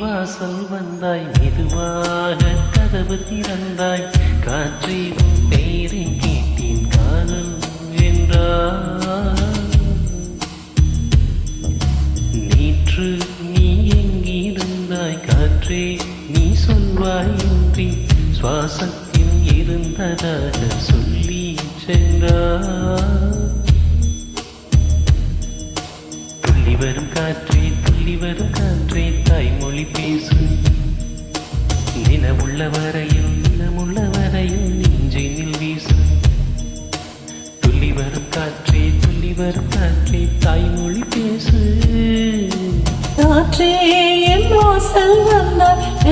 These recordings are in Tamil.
வாசல் வந்தாய் மெதுவாக கதவு திறந்தாய். காற்றை உன் பெயரை கேட்டேன் காதல் என்றார். நேற்று நீ எங்கிருந்தாய் காற்றே நீ சொல்வாய் இன்றி சுவாசத்தில் இருந்ததாக சொல்லி சென்றார்.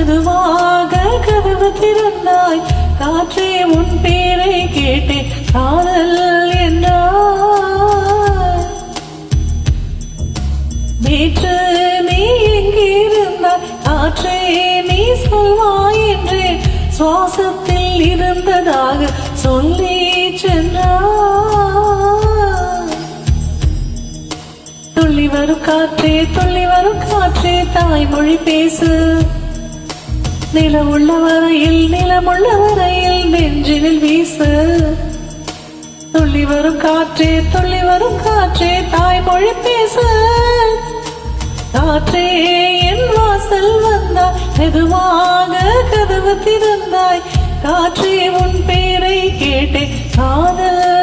மெதுவாக கதவு திறந்தாய். காற்றே உன் பேரை கேட்டேன் காதல் என்றார் நேற்று நீ எங்கிருந்தாய் காற்றே நீ சொல்வாய் என்றேன் சுவாசத்தில் இருந்ததாக சொல்லி சென்றார் துள்ளி வரும் காற்றே துள்ளி வரும் காற்றே தாய்மொழி பேசு. நிலமுள்ள வரையில் நிலமுள்ள வரையில் நெஞ்சினில் வீசு. துள்ளி வரும் காற்றே துள்ளி வரும் காற்றே தாய்மொழி பேசு. காற்றே என் வாசல் வந்தாய் மெதுவாக கதவு திறந்தாய். காற்றே உன் பேரை கேட்டேன் காதல்.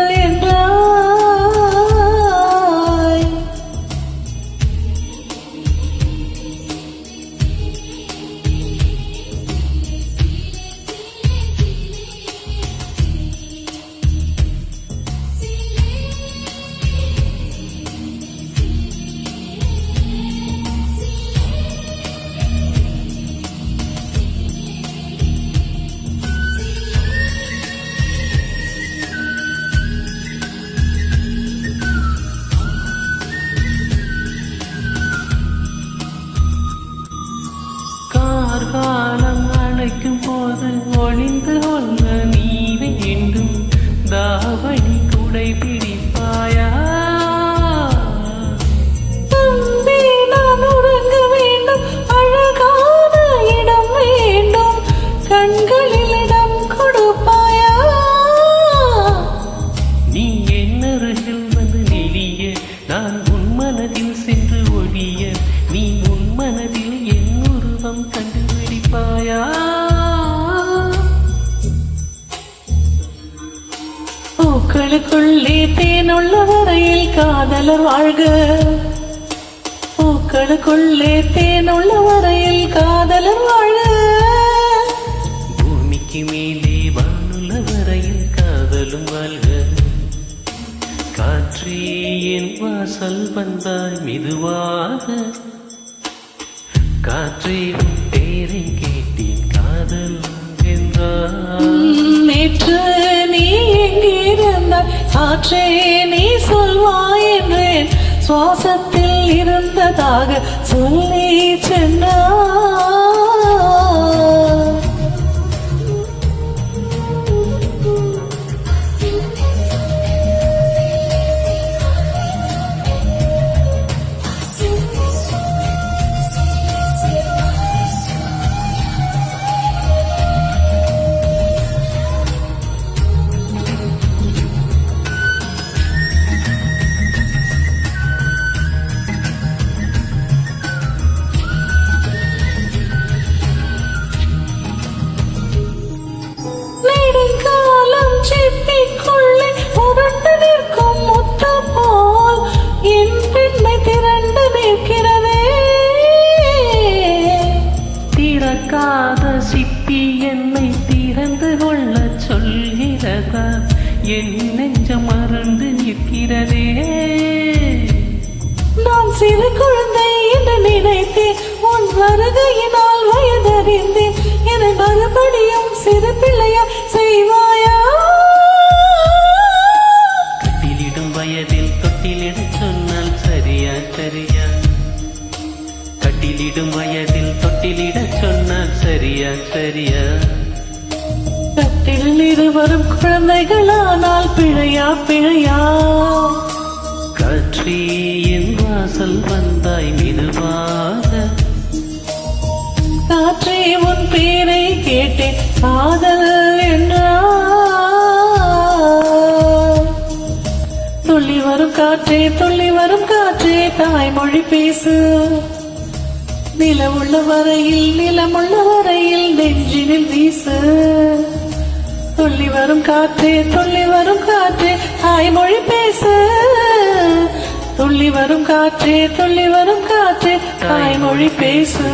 மலர் வாழ்க. பூக்களுக்குள்ளே தேனுள்ள வரையில் காதலர் வாழ பூமிக்கு மேலே வானுள்ள வரையில் காதலும் வாழ்க. காற்றே என் வாசல் வந்தாய் மெதுவாக. காற்றே பேரை கேட்டேன் காதல் என்றார். காற்றே நீ சொல்வாய் என்றேன். சுவாசத்தில் இருந்ததாக சொல்லி என் பெண்ணை திரண்டு நிற்கிறதே. திறக்காத சிப்பி என்னை திறந்து கொள்ள சொல்கிறதா? என் நெஞ்சம் மறந்து நிற்கிறதே. நான் சிறு குழந்தை என்று நினைத்தேன். உன் வருகையினால் வயதறிந்தேன். என்னை மறுபடியும் சிறு பிள்ளையா செய்வாயா? கட்டிலிடும் வயதில் தொட்டிலிடச் கட்டிலிடும் வயதில் தொட்டிலிட சொன்னால் சரியா சரியா? கட்டில் இருவரும் குழந்தைகளானால் பிழையா பிழையா? காற்றே என் வாசல் வந்தாய் மெதுவாக. உன் பேரை கேட்டேன் காதல் துள்ளி வரும் காற்றே துள்ளி வரும் காற்றே தாய்மொழி பேசு. நிலமுள்ள வரையில் நிலமுள்ள வரையில் நெஞ்சினில் வீசு. துள்ளி வரும் காற்றே துள்ளி வரும் காற்றே தாய்மொழி பேசு. துள்ளி வரும் காற்றே துள்ளி வரும் காற்றே தாய்மொழி பேசு.